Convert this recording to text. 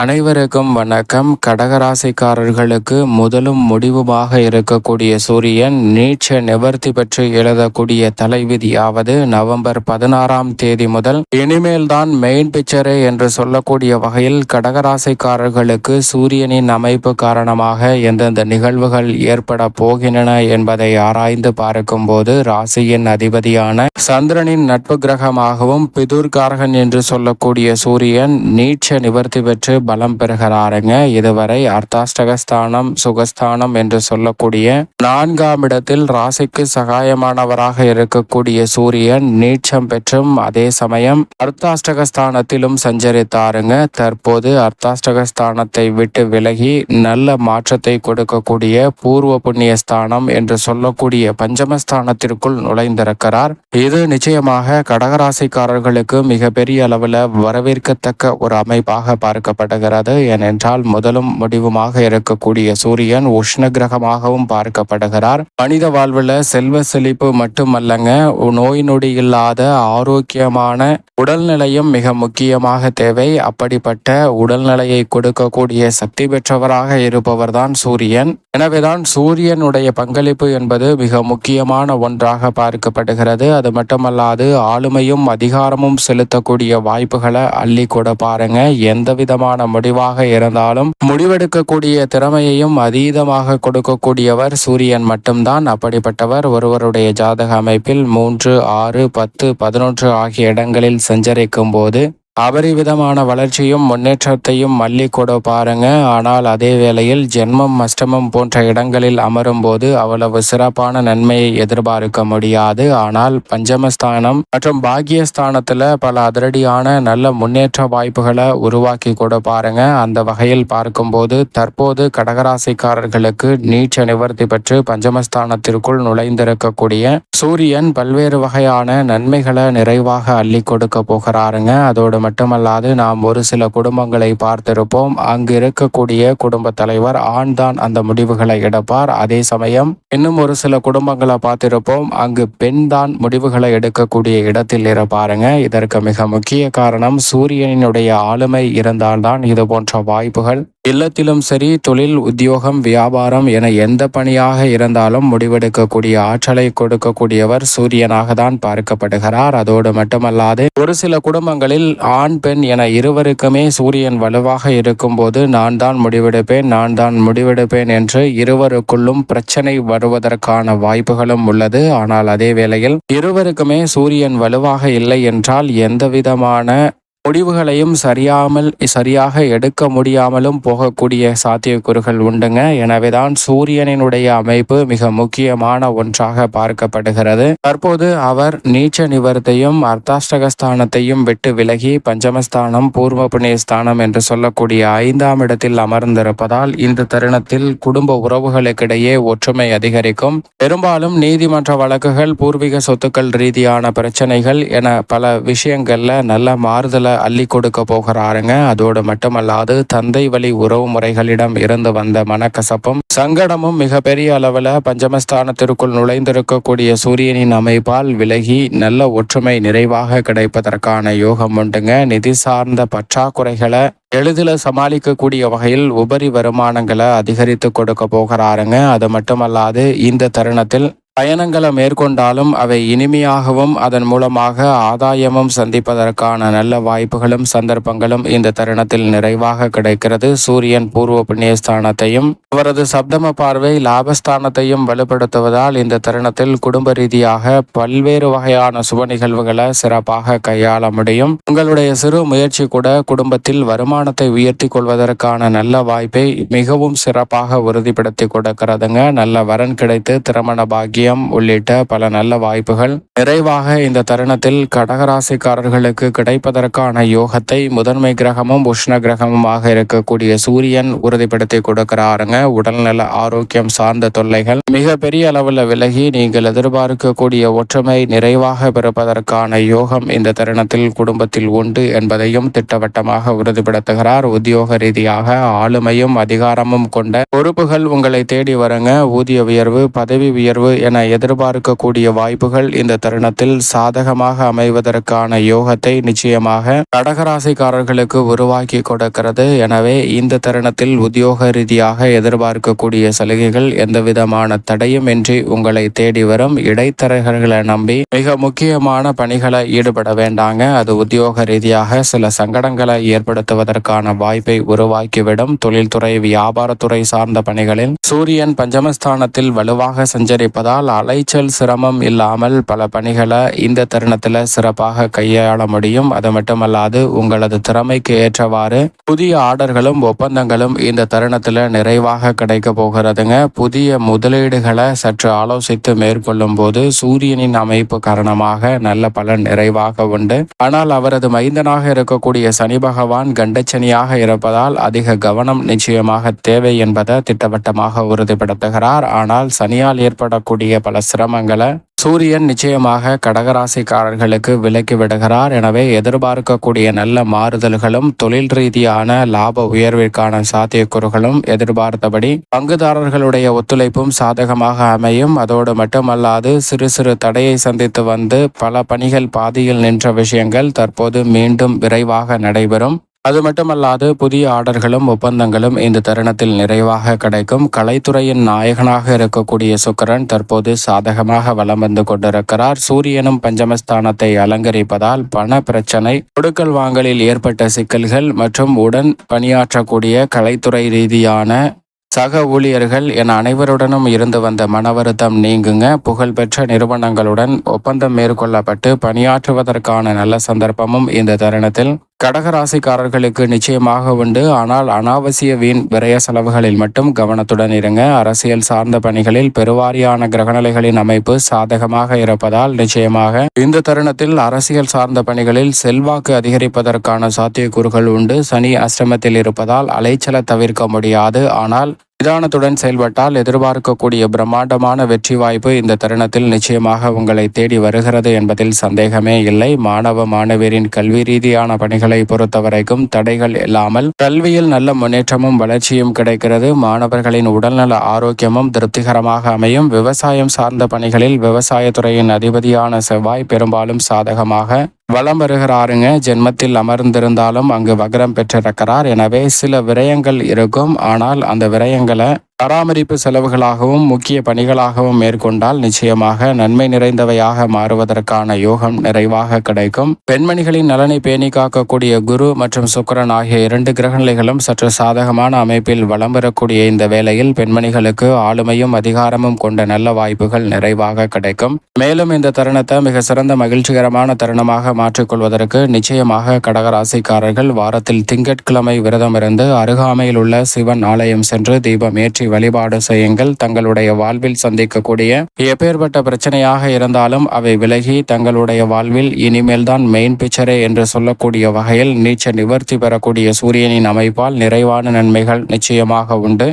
அனைவருக்கும் வணக்கம். கடகராசிக்காரர்களுக்கு முதலும் முடிவுமாக இருக்கக்கூடிய சூரியன் நீட்ச நிவர்த்தி பெற்று எழுதக்கூடிய தலைவிதியாவது நவம்பர் பதினாறாம் தேதி முதல் இனிமேல் தான் மெயின் பிக்சரே என்று சொல்லக்கூடிய வகையில் கடகராசிக்காரர்களுக்கு சூரியனின் அமைப்பு காரணமாக எந்தெந்த நிகழ்வுகள் ஏற்பட போகின்றன என்பதை ஆராய்ந்து பார்க்கும் போது ராசியின் அதிபதியான சந்திரனின் நட்பு கிரகமாகவும் பிதுர்காரகன் என்று சொல்லக்கூடிய சூரியன் நீட்ச நிவர்த்தி பெற்று பலம் பெறுகிறாருங்க. இதுவரை அர்த்தாஷ்டகஸ்தானம் சுகஸ்தானம் என்று சொல்லக்கூடிய நான்காம் இடத்தில் ராசிக்கு சகாயமானவராக இருக்கக்கூடிய சூரியன் நீட்சம் பெற்றும் அதே சமயம் அர்த்தாஷ்டகஸ்தானத்திலும் சஞ்சரித்தாருங்க. தற்போது அர்த்தாஷ்டகஸ்தானத்தை விட்டு விலகி நல்ல மாற்றத்தை கொடுக்கக்கூடிய பூர்வ புண்ணிய ஸ்தானம் என்று சொல்லக்கூடிய பஞ்சமஸ்தானத்திற்குள் நுழைந்திருக்கிறார். இது நிச்சயமாக கடகராசிக்காரர்களுக்கு மிகப்பெரிய அளவில் வரவேற்கத்தக்க ஒரு அமைப்பாக பார்க்கப்படும் பார்க்கப்படுகிறது ஏனென்றால் முதலும் முடிவுமாக இருக்கக்கூடிய சூரியன் உஷ்ண கிரகமாகவும் பார்க்கப்படுகிறார். மனித வாழ்வில் செல்வ செழிப்பு மட்டுமல்லங்க நோய் நொடி இல்லாத ஆரோக்கியமான உடல்நிலையும் மிக முக்கியமாக தேவை. அப்படிப்பட்ட உடல்நிலையை கொடுக்கக்கூடிய சக்தி பெற்றவராக இருப்பவர்தான் சூரியன். எனவேதான் சூரியனுடைய பங்களிப்பு என்பது மிக முக்கியமான ஒன்றாக பார்க்கப்படுகிறது. அது மட்டுமல்லாது ஆளுமையும் அதிகாரமும் செலுத்தக்கூடிய வாய்ப்புகளை அள்ளி கூட பாருங்க. எந்த விதமான முடிவாக இருந்தாலும் முடிவெடுக்கக்கூடிய திறமையையும் அதீதமாக கொடுக்கக்கூடியவர் சூரியன் மட்டும்தான். அப்படிப்பட்டவர் ஒருவருடைய ஜாதக அமைப்பில் மூன்று ஆறு பத்து பதினொன்று ஆகிய இடங்களில் சஞ்சரிக்கும் போது அபரிவிதமான வளர்ச்சியும் முன்னேற்றத்தையும் மல்லிக்கூட பாருங்க. ஆனால் அதே வேளையில் ஜென்மம் அஷ்டமம் போன்ற இடங்களில் அமரும் போது அவ்வளவு சிறப்பான நன்மையை எதிர்பார்க்க முடியாது. ஆனால் பஞ்சமஸ்தானம் மற்றும் பாக்கியஸ்தானத்துல பல அதிரடியான நல்ல முன்னேற்ற வாய்ப்புகளை உருவாக்கி கூட பாருங்க. அந்த வகையில் பார்க்கும்போது தற்போது கடகராசிக்காரர்களுக்கு நீச்ச நிவர்த்தி பெற்று பஞ்சமஸ்தானத்திற்குள் நுழைந்திருக்கக்கூடிய சூரியன் பல்வேறு வகையான நன்மைகளை நிறைவாக அள்ளி கொடுக்க போகிறாருங்க. அதோடு மட்டுமல்லாது நாம் ஒரு சில குடும்பங்களை பார்த்திருப்போம். அங்கு இருக்கக்கூடிய குடும்ப தலைவர் ஆண் தான் அந்த முடிவுகளை எடுப்பார். அதே சமயம் இன்னும் ஒரு சில குடும்பங்களை பார்த்திருப்போம். அங்கு பெண் தான் முடிவுகளை எடுக்கக்கூடிய இடத்தில் இருப்பாருங்க இதற்கு மிக முக்கிய காரணம் சூரியனினுடைய ஆளுமை இருந்தால்தான் இது போன்ற வாய்ப்புகள் இல்லத்திலும் சரி தொழில் உத்தியோகம் வியாபாரம் என எந்த பணியாக இருந்தாலும் முடிவெடுக்கக்கூடிய ஆற்றலை கொடுக்கக்கூடியவர் சூரியனாக தான் பார்க்கப்படுகிறார். அதோடு மட்டுமல்லாது ஒரு சில குடும்பங்களில் ஆண் பெண் என இருவருக்குமே சூரியன் வலுவாக இருக்கும்போது நான் தான் முடிவெடுப்பேன் நான் தான் முடிவெடுப்பேன் என்று இருவருக்குள்ளும் பிரச்சனை வருவதற்கான வாய்ப்புகளும் உள்ளது. ஆனால் அதே வேளையில் இருவருக்குமே சூரியன் வலுவாக இல்லை என்றால் எந்த விதமான முடிவுகளையும் சரியாமல் சரியாக எடுக்க முடியாமலும் போகக்கூடிய சாத்தியக்கூறுகள் உண்டுங்க. எனவேதான் சூரியனினுடைய அமைப்பு மிக முக்கியமான ஒன்றாக பார்க்கப்படுகிறது. தற்போது அவர் நீச்ச நிவர்த்தையும் அர்த்தாஷ்டகஸ்தானத்தையும் விட்டு விலகி பஞ்சமஸ்தானம் பூர்வ புண்ணியஸ்தானம் என்று சொல்லக்கூடிய ஐந்தாம் இடத்தில் அமர்ந்திருப்பதால் இந்த தருணத்தில் குடும்ப உறவுகளுக்கிடையே ஒற்றுமை அதிகரிக்கும். பெரும்பாலும் நீதிமன்ற வழக்குகள் பூர்வீக சொத்துக்கள் ரீதியான பிரச்சனைகள் என பல விஷயங்கள்ல நல்ல மாறுதலை அள்ளி கொடுக்க போகிறாருங்க. அதோடு மட்டுமல்லாது தந்தை வழி உறவு முறைகளிடம் இருந்து வந்த மனக்கசப்பும் சங்கடமும் மிகப்பெரிய அளவில் பஞ்சமஸ்தானத்திற்குள் நுழைந்திருக்கக்கூடிய சூரியனின் அமைப்பால் விலகி நல்ல ஒற்றுமை நிறைவாக கிடைப்பதற்கான யோகம் உண்டுங்க. நிதி சார்ந்த பற்றாக்குறைகளை எளிதில் சமாளிக்கக்கூடிய வகையில் உபரி வருமானங்களை அதிகரித்து கொடுக்க போகிறாருங்க. அது மட்டுமல்லாது இந்த தருணத்தில் பயணங்களை மேற்கொண்டாலும் அவை இனிமையாகவும் அதன் மூலமாக ஆதாயமும் சந்திப்பதற்கான நல்ல வாய்ப்புகளும் சந்தர்ப்பங்களும் இந்த தருணத்தில் நிறைவாக கிடைக்கிறது. சூரியன் பூர்வ புண்ணியஸ்தானத்தையும் அவரது சப்தம பார்வை லாபஸ்தானத்தையும் வலுப்படுத்துவதால் இந்த தருணத்தில் குடும்ப ரீதியாக பல்வேறு வகையான சுப நிகழ்வுகளை சிறப்பாக கையாள முடியும். உங்களுடைய சிறு முயற்சி கூட குடும்பத்தில் வருமானத்தை உயர்த்தி கொள்வதற்கான நல்ல வாய்ப்பை மிகவும் சிறப்பாக உறுதிப்படுத்தி கொடுக்கிறதுங்க. நல்ல வரன் கிடைத்து திருமண பாக்கியம் பாக்கியம் உள்ளிட்ட பல நல்ல வாய்ப்புகள். நிறைவாக இந்த தருணத்தில் கடகராசிக்காரர்களுக்கு கிடைப்பதற்கான யோகத்தை முதன்மை கிரகமும் உஷ்ண கிரகமுமாக இருக்கக்கூடிய சூரியன் உறுதிப்படுத்தி கொடுக்கிறாருங்க. உடல்நல ஆரோக்கியம் சார்ந்த தொல்லைகள் மிக பெரிய அளவில் விலகி நீங்கள் எதிர்பார்க்கக்கூடிய ஒற்றுமை நிறைவாக பிறப்பதற்கான யோகம் இந்த தருணத்தில் குடும்பத்தில் உண்டு என்பதையும் திட்டவட்டமாக உறுதிப்படுத்துகிறார். உத்தியோக ரீதியாக ஆளுமையும் அதிகாரமும் கொண்ட பொறுப்புகள் உங்களை தேடி வருங்க. ஊதிய உயர்வு பதவி உயர்வு என எதிர்பார்க்கக்கூடிய வாய்ப்புகள் இந்த தருணத்தில் சாதகமாக அமைவதற்கான யோகத்தை நிச்சயமாக கடகராசிக்காரர்களுக்கு உருவாக்கி கொடுக்கிறது. எனவே இந்த தருணத்தில் உத்தியோக ரீதியாக எதிர்பார்க்கக்கூடிய சலுகைகள் எந்தவிதமான தடையும் இன்றி உங்களை தேடி வரும். இடைத்தரகர்களை நம்பி மிக முக்கியமான பணிகளை ஈடுபட வேண்டாங்க. அது உத்தியோக ரீதியாக சில சங்கடங்களை ஏற்படுத்துவதற்கான வாய்ப்பை உருவாக்கிவிடும். தொழில்துறை வியாபாரத்துறை சார்ந்த பணிகளில் சூரியன் பஞ்சமஸ்தானத்தில் வலுவாக சஞ்சரிப்பதால் அலைச்சல் சிரமம் இல்லாமல் பல பணிகளை இந்த தருணத்தில் சிறப்பாக கையாள முடியும். அது மட்டுமல்லாது உங்களது திறமைக்கு ஏற்றவாறு புதிய ஆர்டர்களும் ஒப்பந்தங்களும் இந்த தருணத்தில் நிறைவாக கிடைக்க போகிறதுங்க. புதிய முதலீடுகளை சற்று ஆலோசித்து மேற்கொள்ளும் போது சூரியனின் அமைப்பு காரணமாக நல்ல பலன் நிறைவாக உண்டு. ஆனால் அவரது மைந்தனாக இருக்கக்கூடிய சனி பகவான் கண்டச்சனியாக இருப்பதால் அதிக கவனம் நிச்சயமாக தேவை என்பதை திட்டவட்டமாக உறுதிப்படுத்துகிறார். ஆனால் சனியால் ஏற்படக்கூடிய பல சிரமங்களை சூரியன் நிச்சயமாக கடகராசிக்காரர்களுக்கு விலக்கி விடுகிறார். எனவே எதிர்பார்க்கக்கூடிய நல்ல மாறுதல்களும் தொழில் ரீதியான லாப உயர்விற்கான சாத்தியக்கூறுகளும் எதிர்பார்த்தபடி பங்குதாரர்களுடைய ஒத்துழைப்பும் சாதகமாக அமையும். அதோடு மட்டுமல்லாது சிறு சிறு தடையை சந்தித்து வந்து பல பணிகள் பாதியில் நின்ற விஷயங்கள் தற்போது மீண்டும் விரைவாக நடைபெறும். அது மட்டுமல்லாது புதிய ஆர்டர்களும் ஒப்பந்தங்களும் இந்த தருணத்தில் நிறைவாக கிடைக்கும். கலைத்துறையின் நாயகனாக இருக்கக்கூடிய சுக்கரன் தற்போது சாதகமாக வலம் வந்து கொண்டிருக்கிறார். சூரியனும் பஞ்சமஸ்தானத்தை அலங்கரிப்பதால் பண பிரச்சனை கொடுக்கல் வாங்கலில் ஏற்பட்ட சிக்கல்கள் மற்றும் உடன் பணியாற்றக்கூடிய கலைத்துறை ரீதியான சக ஊழியர்கள் என அனைவருடனும் இருந்து வந்த மன வருத்தம் நீங்குங்க. புகழ்பெற்ற நிறுவனங்களுடன் ஒப்பந்தம் மேற்கொள்ளப்பட்டு பணியாற்றுவதற்கான நல்ல சந்தர்ப்பமும் இந்த தருணத்தில் கடகராசிக்காரர்களுக்கு நிச்சயமாக உண்டு. ஆனால் அனாவசிய வீண் விரய செலவுகளில் மட்டும் கவனத்துடன் இருங்க. அரசியல் சார்ந்த பணிகளில் பெருவாரியான கிரகநிலைகளின் அமைப்பு சாதகமாக இருப்பதால் நிச்சயமாக இந்த தருணத்தில் அரசியல் சார்ந்த பணிகளில் செல்வாக்கு அதிகரிப்பதற்கான சாத்தியக்கூறுகள் உண்டு. சனி அஷ்டமத்தில் இருப்பதால் அலைச்சலை தவிர்க்க முடியாது. ஆனால் நிதானத்துடன் செயல்பட்டால் எதிர்பார்க்கக்கூடிய பிரம்மாண்டமான வெற்றி வாய்ப்பு இந்த தருணத்தில் நிச்சயமாக உங்களை தேடி வருகிறது என்பதில் சந்தேகமே இல்லை. மாணவ மாணவியரின் கல்வி ரீதியான பணிகளை பொறுத்தவரைக்கும் தடைகள் இல்லாமல் கல்வியில் நல்ல முன்னேற்றமும் வளர்ச்சியும் கிடைக்கிறது. மாணவர்களின் உடல்நல ஆரோக்கியமும் திருப்திகரமாக அமையும். விவசாயம் சார்ந்த பணிகளில் விவசாயத்துறையின் அதிபதியான செவ்வாய் பெரும்பாலும் சாதகமாக வலம் வருகிறாருங்க. ஜென்மத்தில் அமர்ந்திருந்தாலும் அங்கு வக்ரம் பெற்றிருக்கிறார். எனவே சில விரயங்கள் இருக்கும். ஆனால் அந்த விரயங்களை பராமரிப்பு செலவுகளாகவும் முக்கிய பணிகளாகவும் மேற்கொண்டால் நிச்சயமாக நன்மை நிறைந்தவையாக மாறுவதற்கான யோகம் நிறைவாக கிடைக்கும். பெண்மணிகளின் நலனை பேணி காக்கக்கூடிய குரு மற்றும் சுக்கரன் ஆகிய இரண்டு கிரகநிலைகளும் சற்று சாதகமான அமைப்பில் வலம் வரக்கூடிய இந்த வேளையில் பெண்மணிகளுக்கு ஆளுமையும் அதிகாரமும் கொண்ட நல்ல வாய்ப்புகள் நிறைவாக கிடைக்கும். மேலும் இந்த தருணத்தை மிக சிறந்த மகிழ்ச்சிகரமான தருணமாக மாற்றிக்கொள்வதற்கு நிச்சயமாக கடகராசிக்காரர்கள் வாரத்தில் திங்கட்கிழமை விரதம் இருந்து அருகாமையில் உள்ள சிவன் ஆலயம் சென்று தீபம் ஏற்றி வழிபாடு செய்யுங்கள். தங்களுடைய வாழ்வில் சந்திக்கக்கூடிய எப்பேற்பட்ட பிரச்சனையாக இருந்தாலும் அவை விலகி தங்களுடைய வாழ்வில் இனிமேல்தான் மெயின் பிக்சரே என்று சொல்லக்கூடிய வகையில் நீச்ச நிவர்த்தி பெறக்கூடிய சூரியனின் அமைப்பால் நிறைவான நன்மைகள் நிச்சயமாக உண்டு.